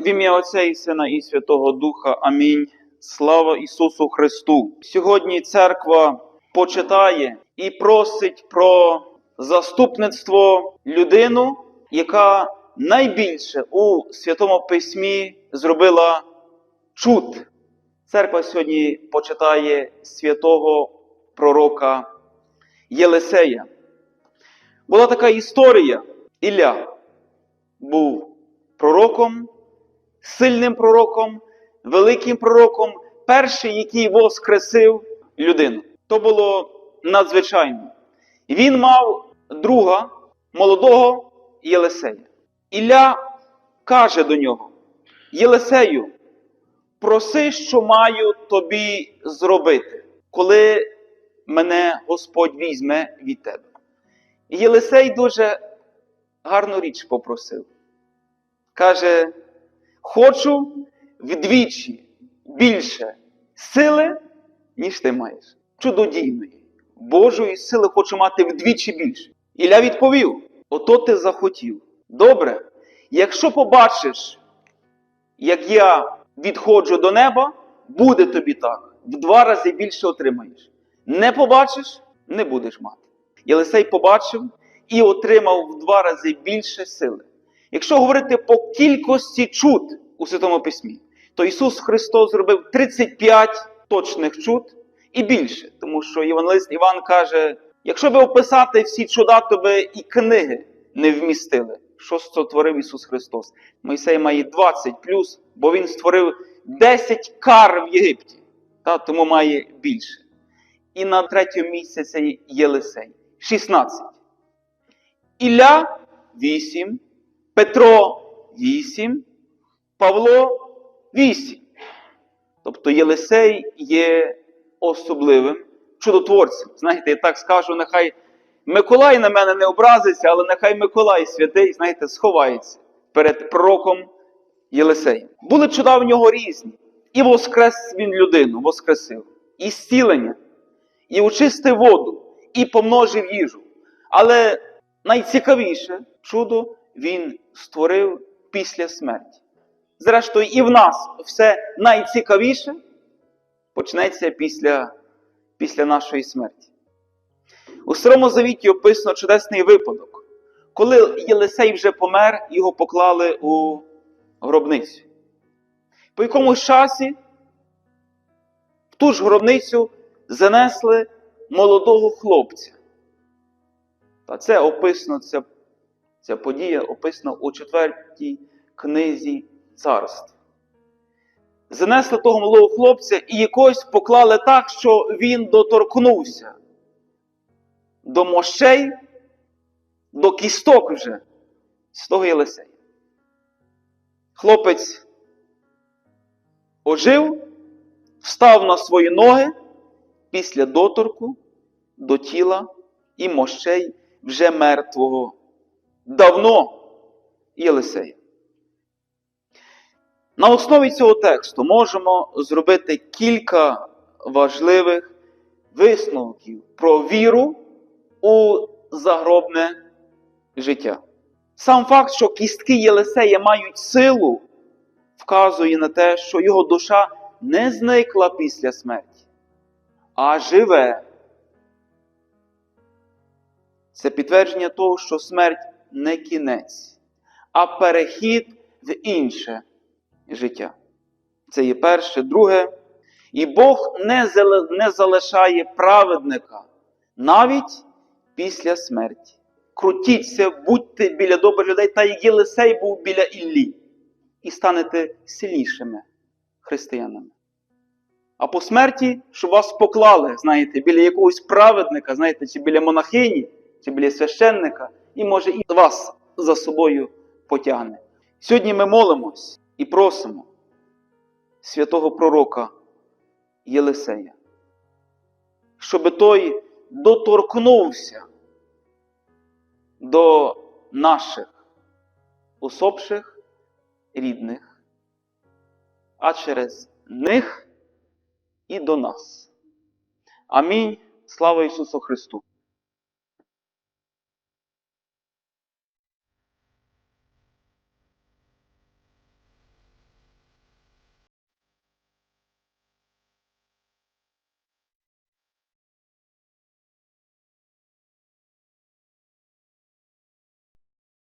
В ім'я Отця і Сина і Святого Духа. Амінь. Слава Ісусу Христу! Сьогодні церква почитає і просить про заступництво людину, яка найбільше у Святому Письмі зробила чуд. Церква сьогодні почитає святого пророка Єлисея. Була така історія. Ілля був пророком, сильним пророком, великим пророком, перший, який воскресив людину. То було надзвичайно. Він мав друга, молодого Єлисея. Ілля каже до нього: Єлисею, проси, що маю тобі зробити, коли мене Господь візьме від тебе. Єлисей дуже гарну річ попросив. Каже: хочу вдвічі більше сили, ніж ти маєш. Чудодійної, Божої сили хочу мати вдвічі більше. Ілля відповів: ото ти захотів. Добре, якщо побачиш, як я відходжу до неба, буде тобі так. В два рази більше отримаєш. Не побачиш, не будеш мати. Єлисей побачив і отримав в два рази більше сили. Якщо говорити по кількості чуд у Святому Письмі, то Ісус Христос зробив 35 точних чуд і більше. Тому що Євангелист Іван каже: якщо би описати всі чуда, то би і книги не вмістили, що створив Ісус Христос. Мойсей має 20 плюс, бо Він створив 10 кар в Єгипті, та, тому має більше. І на третьому місці це Єлисей 16. Ілля 8, Петро 8, Павло 8. Тобто Єлисей є особливим чудотворцем. Знаєте, я так скажу, нехай Миколай на мене не образиться, але нехай Миколай святий, знаєте, сховається перед пророком Єлисеєм. Були чуда в нього різні. І воскрес він людину, воскресив, і зцілення, і очистив воду, і помножив їжу. Але найцікавіше чудо він створив після смерті. Зрештою, і в нас все найцікавіше почнеться після, після нашої смерті. У Старому Завіті описано чудесний випадок, коли Єлисей вже помер, його поклали у гробницю. По якомусь часі в ту ж гробницю занесли молодого хлопця. Та це описано, ця, ця подія описана у четвертій книзі царств. Занесли того малого хлопця і якось поклали так, що він доторкнувся до мощей, до кісток вже святого Єлисея. Хлопець ожив, встав на свої ноги після доторку до тіла і мощей вже мертвого. Давно Єлисея. На основі цього тексту можемо зробити кілька важливих висновків про віру у загробне життя. Сам факт, що кістки Єлисея мають силу, вказує на те, що його душа не зникла після смерті, а живе. Це підтвердження того, що смерть не кінець, а перехід в інше життя. Це є перше. Друге, і Бог не, залишає праведника навіть після смерті. Крутіться, будьте біля добрих людей, та Єлисей був біля Іллі, і станете сильнішими християнами. А по смерті, щоб вас поклали, знаєте, біля якогось праведника, знаєте, чи біля монахині, чи біля священника, і може і вас за собою потягне. Сьогодні ми молимось і просимо святого пророка Єлисея, щоб той доторкнувся до наших усопших рідних, а через них і до нас. Амінь. Слава Ісусу Христу!